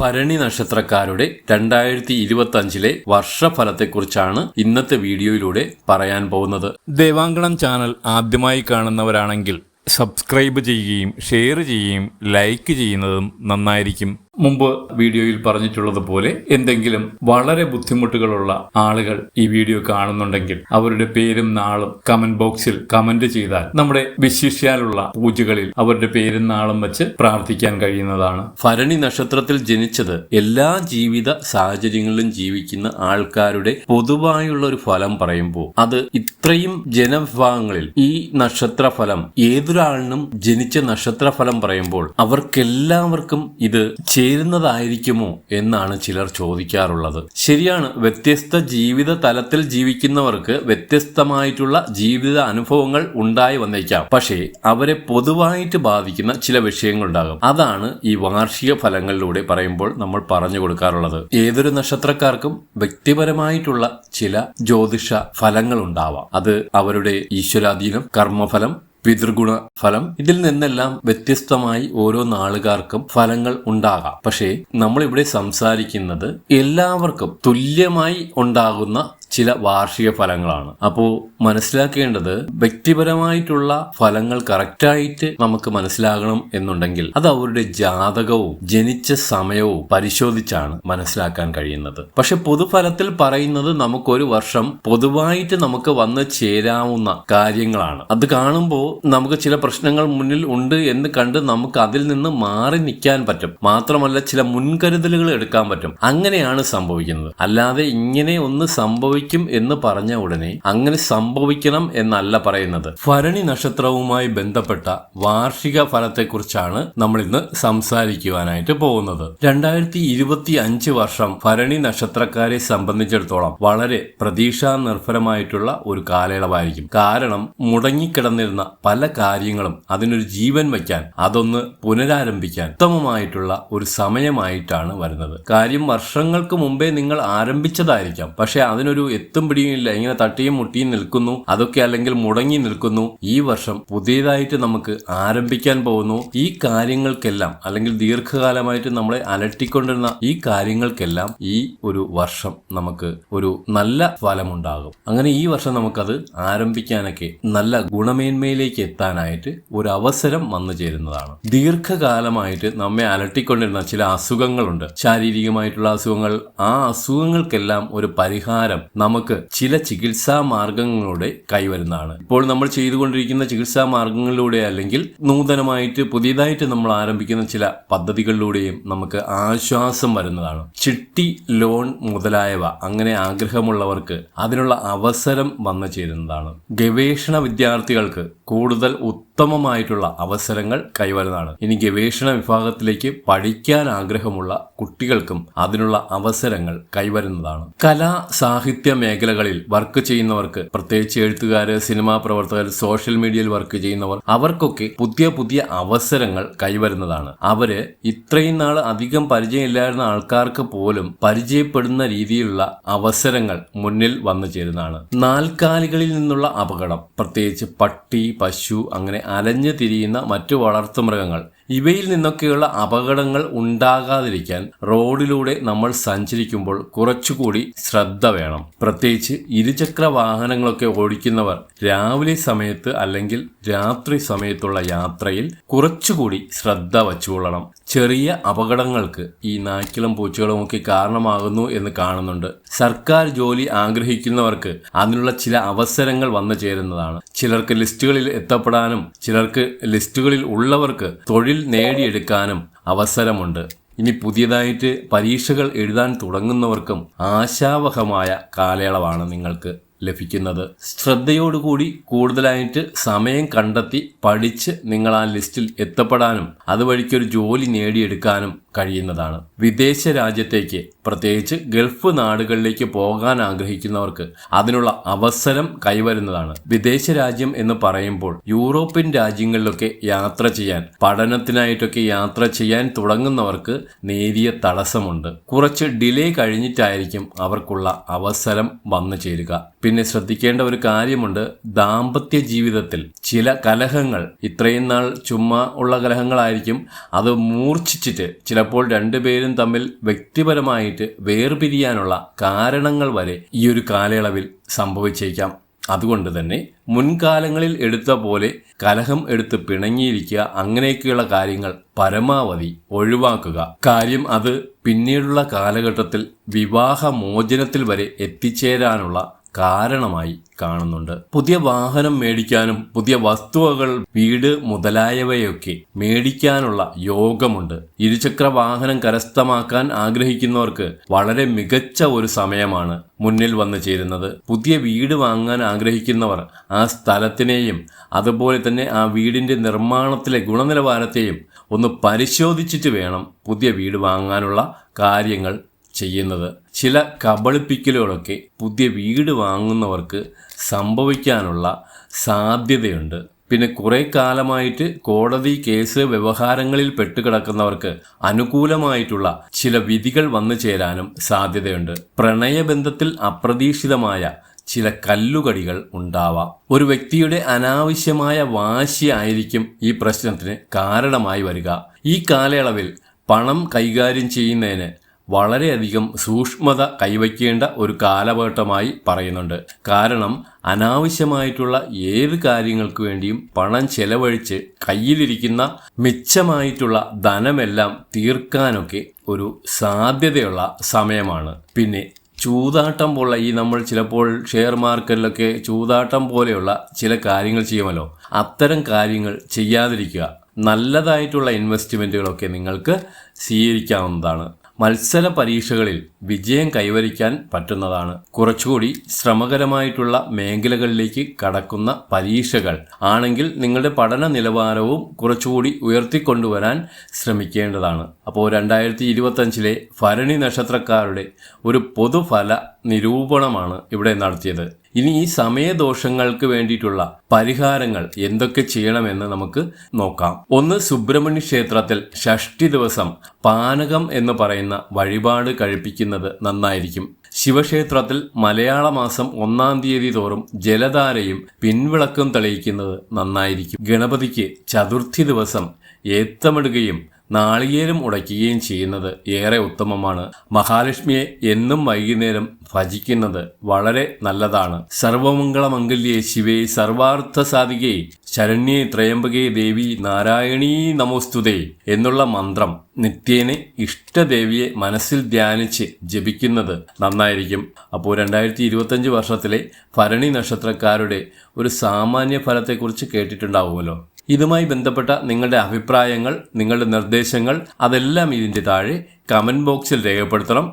ഭരണി നക്ഷത്രക്കാരുടെ രണ്ടായിരത്തി ഇരുപത്തി അഞ്ചിലെ വർഷഫലത്തെക്കുറിച്ചാണ് ഇന്നത്തെ വീഡിയോയിലൂടെ പറയാൻ പോകുന്നത്. ദേവാങ്കണം ചാനൽ ആദ്യമായി കാണുന്നവരാണെങ്കിൽ സബ്സ്ക്രൈബ് ചെയ്യുകയും ഷെയർ ചെയ്യുകയും ലൈക്ക് ചെയ്യുന്നതും നന്നായിരിക്കും. മുമ്പ് വീഡിയോയിൽ പറഞ്ഞിട്ടുള്ളതുപോലെ എന്തെങ്കിലും വളരെ ബുദ്ധിമുട്ടുകളുള്ള ആളുകൾ ഈ വീഡിയോ കാണുന്നുണ്ടെങ്കിൽ അവരുടെ പേരും നാളും കമന്റ് ബോക്സിൽ കമന്റ് ചെയ്താൽ നമ്മുടെ വിശിഷ്യാലുള്ള പൂജകളിൽ അവരുടെ പേരും നാളും വെച്ച് പ്രാർത്ഥിക്കാൻ കഴിയുന്നതാണ്. ഭരണി നക്ഷത്രത്തിൽ ജനിച്ചത് എല്ലാ ജീവിത സാഹചര്യങ്ങളിലും ജീവിക്കുന്ന ആൾക്കാരുടെ പൊതുവായുള്ള ഒരു ഫലം പറയുമ്പോൾ അത് ഇത്രയും ജനവിഭാഗങ്ങളിൽ ഈ നക്ഷത്ര ഫലം ഏതൊരാളിനും ജനിച്ച നക്ഷത്ര ഫലം പറയുമ്പോൾ അവർക്കെല്ലാവർക്കും ഇത് ചേരുന്നതായിരിക്കുമോ എന്നാണ് ചിലർ ചോദിക്കാറുള്ളത്. ശരിയാണ് വ്യത്യസ്ത ജീവിത തലത്തിൽ ജീവിക്കുന്നവർക്ക് വ്യത്യസ്തമായിട്ടുള്ള ജീവിത അനുഭവങ്ങൾ ഉണ്ടായി വന്നേക്കാം. പക്ഷേ അവരെ പൊതുവായിട്ട് ബാധിക്കുന്ന ചില വിഷയങ്ങളുണ്ടാകും. അതാണ് ഈ വാർഷിക ഫലങ്ങളിലൂടെ പറയുമ്പോൾ നമ്മൾ പറഞ്ഞു കൊടുക്കാറുള്ളത്. ഏതൊരു നക്ഷത്രക്കാർക്കും വ്യക്തിപരമായിട്ടുള്ള ചില ജ്യോതിഷ ഫലങ്ങൾ ഉണ്ടാവാം അത് അവരുടെ ഈശ്വരാധീനം കർമ്മഫലം പിതൃഗുണ ഫലം. ഇതിൽ നിന്നെല്ലാം വ്യത്യസ്തമായി ഓരോ നാളുകാർക്കും ഫലങ്ങൾ ഉണ്ടാകാം. പക്ഷേ നമ്മളിവിടെ സംസാരിക്കുന്നത് എല്ലാവർക്കും തുല്യമായി ഉണ്ടാകുന്ന ചില വാർഷിക ഫലങ്ങളാണ്. അപ്പോൾ മനസ്സിലാക്കേണ്ടത് വ്യക്തിപരമായിട്ടുള്ള ഫലങ്ങൾ കറക്റ്റായിട്ട് നമുക്ക് മനസ്സിലാകണം എന്നുണ്ടെങ്കിൽ അത് അവരുടെ ജാതകവും ജനിച്ച സമയവും പരിശോധിച്ചാണ് മനസ്സിലാക്കാൻ കഴിയുന്നത്. പക്ഷെ പൊതുഫലത്തിൽ പറയുന്നത് നമുക്കൊരു വർഷം പൊതുവായിട്ട് നമുക്ക് വന്ന് ചേരാവുന്ന കാര്യങ്ങളാണ്. അത് കാണുമ്പോൾ നമുക്ക് ചില പ്രശ്നങ്ങൾ മുന്നിൽ ഉണ്ട് എന്ന് കണ്ട് നമുക്ക് അതിൽ നിന്ന് മാറി നിൽക്കാൻ പറ്റും. മാത്രമല്ല ചില മുൻകരുതലുകൾ എടുക്കാൻ പറ്റും. അങ്ങനെയാണ് സംഭവിക്കുന്നത്. അല്ലാതെ ഇങ്ങനെ ഒന്ന് സംഭവിക്കും എന്ന് പറഞ്ഞ ഉടനെ അങ്ങനെ സംഭവിക്കണം എന്നല്ല പറയുന്നത്. ഭരണി നക്ഷത്രവുമായി ബന്ധപ്പെട്ട വാർഷിക ഫലത്തെക്കുറിച്ചാണ് നമ്മൾ ഇന്ന് സംസാരിക്കുവാനായിട്ട് പോകുന്നത്. രണ്ടായിരത്തി ഇരുപത്തി അഞ്ച് വർഷം ഭരണി നക്ഷത്രക്കാരെ സംബന്ധിച്ചിടത്തോളം വളരെ പ്രതീക്ഷാ നിർഭരമായിട്ടുള്ള ഒരു കാലയളവായിരിക്കും. കാരണം മുടങ്ങിക്കിടന്നിരുന്ന പല കാര്യങ്ങളും അതിനൊരു ജീവൻ വയ്ക്കാൻ അതൊന്ന് പുനരാരംഭിക്കാൻ ഉത്തമമായിട്ടുള്ള ഒരു സമയമായിട്ടാണ് വരുന്നത്. കാര്യം വർഷങ്ങൾക്ക് മുമ്പേ നിങ്ങൾ ആരംഭിച്ചതായിരിക്കാം. പക്ഷെ അതിനൊരു എത്തും പിടിയും ഇല്ല ഇങ്ങനെ തട്ടിയും മുട്ടിയും നിൽക്കുന്നു. അതൊക്കെ അല്ലെങ്കിൽ മുടങ്ങി നിൽക്കുന്നു. ഈ വർഷം പുതിയതായിട്ട് നമുക്ക് ആരംഭിക്കാൻ പോകുന്നു. ഈ കാര്യങ്ങൾക്കെല്ലാം അല്ലെങ്കിൽ ദീർഘകാലമായിട്ട് നമ്മളെ അലട്ടിക്കൊണ്ടിരുന്ന ഈ കാര്യങ്ങൾക്കെല്ലാം ഈ ഒരു വർഷം നമുക്ക് ഒരു നല്ല ഫലമുണ്ടാകും. അങ്ങനെ ഈ വർഷം നമുക്കത് ആരംഭിക്കാനൊക്കെ നല്ല ഗുണമേന്മയിലേക്ക് എത്താനായിട്ട് ഒരു അവസരം വന്നു ചേരുന്നതാണ്. ദീർഘകാലമായിട്ട് നമ്മെ അലട്ടിക്കൊണ്ടിരുന്ന ചില അസുഖങ്ങളുണ്ട്. ശാരീരികമായിട്ടുള്ള അസുഖങ്ങൾ. ആ അസുഖങ്ങൾക്കെല്ലാം ഒരു പരിഹാരം നമുക്ക് ചില ചികിത്സാ മാർഗങ്ങളിലൂടെ കൈവരുന്നതാണ്. ഇപ്പോൾ നമ്മൾ ചെയ്തുകൊണ്ടിരിക്കുന്ന ചികിത്സാ മാർഗങ്ങളിലൂടെ അല്ലെങ്കിൽ നൂതനമായിട്ട് പുതിയതായിട്ട് നമ്മൾ ആരംഭിക്കുന്ന ചില പദ്ധതികളിലൂടെയും നമുക്ക് ആശ്വാസം വരുന്നതാണ്. ചിട്ടി ലോൺ മുതലായവ അങ്ങനെ ആഗ്രഹമുള്ളവർക്ക് അതിനുള്ള അവസരം വന്നു ചേരുന്നതാണ്. ഗവേഷണ വിദ്യാർത്ഥികൾക്ക് കൂടുതൽ ഉത്തമമായിട്ടുള്ള അവസരങ്ങൾ കൈവരുന്നതാണ്. ഇനി ഗവേഷണ വിഭാഗത്തിലേക്ക് പഠിക്കാൻ ആഗ്രഹമുള്ള കുട്ടികൾക്കും അതിനുള്ള അവസരങ്ങൾ കൈവരുന്നതാണ്. കലാ സാഹിത്യ മേഖലകളിൽ വർക്ക് ചെയ്യുന്നവർക്ക് പ്രത്യേകിച്ച് എഴുത്തുകാര് സിനിമാ പ്രവർത്തകർ സോഷ്യൽ മീഡിയയിൽ വർക്ക് ചെയ്യുന്നവർ അവർക്കൊക്കെ പുതിയ പുതിയ അവസരങ്ങൾ കൈവരുന്നതാണ്. അവർ ഇത്രയും നാൾ അധികം പരിചയമില്ലായിരുന്ന ആൾക്കാർക്ക് പോലും പരിചയപ്പെടുന്ന രീതിയിലുള്ള അവസരങ്ങൾ മുന്നിൽ വന്നു ചേരുന്നതാണ്. നാൽക്കാലികളിൽ നിന്നുള്ള അപകടം പ്രത്യേകിച്ച് പട്ടി പശു അങ്ങനെ അലഞ്ഞു തിരിയുന്ന മറ്റു വളർത്തുമൃഗങ്ങൾ ഇവയിൽ നിന്നൊക്കെയുള്ള അപകടങ്ങൾ ഉണ്ടാകാതിരിക്കാൻ റോഡിലൂടെ നമ്മൾ സഞ്ചരിക്കുമ്പോൾ കുറച്ചുകൂടി ശ്രദ്ധ വേണം. പ്രത്യേകിച്ച് ഇരുചക്ര വാഹനങ്ങളൊക്കെ ഓടിക്കുന്നവർ രാവിലെ സമയത്ത് അല്ലെങ്കിൽ രാത്രി സമയത്തുള്ള യാത്രയിൽ കുറച്ചുകൂടി ശ്രദ്ധ വച്ചുകൊള്ളണം. ചെറിയ അപകടങ്ങൾക്ക് ഈ നായ്ക്കളും പൂച്ചകളും ഒക്കെ കാരണമാകുന്നു എന്ന് കാണുന്നുണ്ട്. സർക്കാർ ജോലി ആഗ്രഹിക്കുന്നവർക്ക് അതിനുള്ള ചില അവസരങ്ങൾ വന്നു ചേരുന്നതാണ് ചിലർക്ക് ലിസ്റ്റുകളിൽ എത്തപ്പെടാനും ചിലർക്ക് ലിസ്റ്റുകളിൽ ഉള്ളവർക്ക് തൊഴിൽ നേടിയെടുക്കാനും അവസരമുണ്ട്. ഇനി പുതിയതായിട്ട് പരീക്ഷകൾ എഴുതാൻ തുടങ്ങുന്നവർക്കും ആശാവഹമായ കാലയളവാണ് നിങ്ങൾക്ക്. ലഭിക്കുന്നത്. ശ്രദ്ധയോടുകൂടി കൂടുതലായിട്ട് സമയം കണ്ടെത്തി പഠിച്ച് നിങ്ങൾ ആ ലിസ്റ്റിൽ എത്തപ്പെടാനും അതുവഴിക്കൊരു ജോലി നേടിയെടുക്കാനും കഴിയുന്നതാണ്. വിദേശ രാജ്യത്തേക്ക് പ്രത്യേകിച്ച് ഗൾഫ് നാടുകളിലേക്ക് പോകാൻ ആഗ്രഹിക്കുന്നവർക്ക് അതിനുള്ള അവസരം കൈവരുന്നതാണ്. വിദേശ രാജ്യം എന്ന് പറയുമ്പോൾ യൂറോപ്യൻ രാജ്യങ്ങളിലൊക്കെ യാത്ര ചെയ്യാൻ പഠനത്തിനായിട്ടൊക്കെ യാത്ര ചെയ്യാൻ തുടങ്ങുന്നവർക്ക് നേരിയ തടസ്സമുണ്ട്. കുറച്ച് ഡിലേ കഴിഞ്ഞിട്ടായിരിക്കും അവർക്കുള്ള അവസരം വന്നു ചേരുക. പിന്നെ ശ്രദ്ധിക്കേണ്ട ഒരു കാര്യമുണ്ട്. ദാമ്പത്യ ജീവിതത്തിൽ ചില കലഹങ്ങൾ ഇത്രയും നാൾ ചുമ്മാ ഉള്ള കലഹങ്ങളായിരിക്കും. അത് മൂർച്ഛിച്ചിട്ട് ചിലപ്പോൾ രണ്ടുപേരും തമ്മിൽ വ്യക്തിപരമായിട്ട് വേർപിരിയാനുള്ള കാരണങ്ങൾ വരെ ഈ ഒരു കാലയളവിൽ സംഭവിച്ചേക്കാം. അതുകൊണ്ട് തന്നെ മുൻകാലങ്ങളിൽ എടുത്ത പോലെ കലഹം എടുത്ത് പിണങ്ങിയിരിക്കുക അങ്ങനെയൊക്കെയുള്ള കാര്യങ്ങൾ പരമാവധി ഒഴിവാക്കുക. കാര്യം അത് പിന്നീടുള്ള കാലഘട്ടത്തിൽ വിവാഹമോചനത്തിൽ വരെ എത്തിച്ചേരാനുള്ള കാരണമായി കാണുന്നുണ്ട്. പുതിയ വാഹനം മേടിക്കാനും പുതിയ വസ്തുവകൾ വീട് മുതലായവയൊക്കെ മേടിക്കാനുള്ള യോഗമുണ്ട്. ഇരുചക്ര വാഹനം കരസ്ഥമാക്കാൻ ആഗ്രഹിക്കുന്നവർക്ക് വളരെ മികച്ച ഒരു സമയമാണ് മുന്നിൽ വന്നു ചേരുന്നത്. പുതിയ വീട് വാങ്ങാൻ ആഗ്രഹിക്കുന്നവർ ആ സ്ഥലത്തിനെയും അതുപോലെ തന്നെ ആ വീടിന്റെ നിർമ്മാണത്തിലെ ഗുണനിലവാരത്തെയും ഒന്ന് പരിശോധിച്ചിട്ട് വേണം പുതിയ വീട് വാങ്ങാനുള്ള കാര്യങ്ങൾ ചെയ്യുന്നത്. ചില കബളിപ്പിക്കലുകളൊക്കെ പുതിയ വീട് വാങ്ങുന്നവർക്ക് സംഭവിക്കാനുള്ള സാധ്യതയുണ്ട്. പിന്നെ കുറെ കാലമായിട്ട് കോടതി കേസ് വ്യവഹാരങ്ങളിൽ പെട്ടുകിടക്കുന്നവർക്ക് അനുകൂലമായിട്ടുള്ള ചില വിധികൾ വന്നു ചേരാനും സാധ്യതയുണ്ട്. പ്രണയബന്ധത്തിൽ അപ്രതീക്ഷിതമായ ചില കല്ലുകടികൾ ഉണ്ടാവാം. ഒരു വ്യക്തിയുടെ അനാവശ്യമായ വാശി ആയിരിക്കും ഈ പ്രശ്നത്തിന് കാരണമായി വരിക. ഈ കാലയളവിൽ പണം കൈകാര്യം ചെയ്യുന്നതിന് വളരെയധികം സൂക്ഷ്മത കൈവയ്ക്കേണ്ട ഒരു കാലഘട്ടമായി പറയുന്നുണ്ട്. കാരണം അനാവശ്യമായിട്ടുള്ള ഏത് കാര്യങ്ങൾക്ക് വേണ്ടിയും പണം ചെലവഴിച്ച് കയ്യിലിരിക്കുന്ന മിച്ചമായിട്ടുള്ള ധനമെല്ലാം തീർക്കാനൊക്കെ ഒരു സാധ്യതയുള്ള സമയമാണ്. പിന്നെ ചൂതാട്ടം പോലുള്ള ഈ നമ്മൾ ചിലപ്പോൾ ഷെയർ മാർക്കറ്റിലൊക്കെ ചൂതാട്ടം പോലെയുള്ള ചില കാര്യങ്ങൾ ചെയ്യുമല്ലോ. അത്തരം കാര്യങ്ങൾ ചെയ്യാതിരിക്കുക. നല്ലതായിട്ടുള്ള ഇൻവെസ്റ്റ്മെന്റുകളൊക്കെ നിങ്ങൾക്ക് സ്വീകരിക്കാവുന്നതാണ്. മത്സര പരീക്ഷകളിൽ വിജയം കൈവരിക്കാൻ പറ്റുന്നതാണ്. കുറച്ചുകൂടി ശ്രമകരമായിട്ടുള്ള മേഖലകളിലേക്ക് കടക്കുന്ന പരീക്ഷകൾ ആണെങ്കിൽ നിങ്ങളുടെ പഠന നിലവാരവും കുറച്ചുകൂടി ഉയർത്തിക്കൊണ്ടുവരാൻ ശ്രമിക്കേണ്ടതാണ്. അപ്പോൾ രണ്ടായിരത്തി ഇരുപത്തഞ്ചിലെ ഭരണി നക്ഷത്രക്കാരുടെ ഒരു പൊതുഫല നിരൂപണമാണ് ഇവിടെ നടത്തിയത്. ഇനി ഈ സമയദോഷങ്ങൾക്ക് വേണ്ടിയിട്ടുള്ള പരിഹാരങ്ങൾ എന്തൊക്കെ ചെയ്യണമെന്ന് നമുക്ക് നോക്കാം. ഒന്ന് സുബ്രഹ്മണ്യ ക്ഷേത്രത്തിൽ ഷഷ്ടി ദിവസം പാനകം എന്ന് പറയുന്ന വഴിപാട് കഴിപ്പിക്കുന്നത് നന്നായിരിക്കും. ശിവക്ഷേത്രത്തിൽ മലയാള മാസം ഒന്നാം തീയതി തോറും ജലധാരയും പിൻവിളക്കും തെളിയിക്കുന്നത് നന്നായിരിക്കും. ഗണപതിക്ക് ചതുർത്ഥി ദിവസം ഏത്തമിടുകയും നാളികേരം ഉടയ്ക്കുകയും ചെയ്യുന്നത് ഏറെ ഉത്തമമാണ്. മഹാലക്ഷ്മിയെ എന്നും വൈകുന്നേരം ഭജിക്കുന്നത് വളരെ നല്ലതാണ്. സർവമംഗളമംഗല്യേ ശിവേ സർവാർത്ഥ സാധികേ ശരണ്യേ ത്രയംബകേ ദേവി നാരായണീ നമോസ്തുതേ എന്നുള്ള മന്ത്രം നിത്യേനെ ഇഷ്ടദേവിയെ മനസ്സിൽ ധ്യാനിച്ച് ജപിക്കുന്നത് നന്നായിരിക്കും. അപ്പോൾ രണ്ടായിരത്തി ഇരുപത്തഞ്ച് വർഷത്തിലെ ഭരണി നക്ഷത്രക്കാരുടെ ഒരു സാമാന്യ ഫലത്തെക്കുറിച്ച് കേട്ടിട്ടുണ്ടാവുമല്ലോ. ഇതുമായി ബന്ധപ്പെട്ട നിങ്ങളുടെ അഭിപ്രായങ്ങൾ നിങ്ങളുടെ നിർദ്ദേശങ്ങൾ അതെല്ലാം ഇതിന്റെ താഴെ കമന്റ് ബോക്സിൽ രേഖപ്പെടുത്തണം.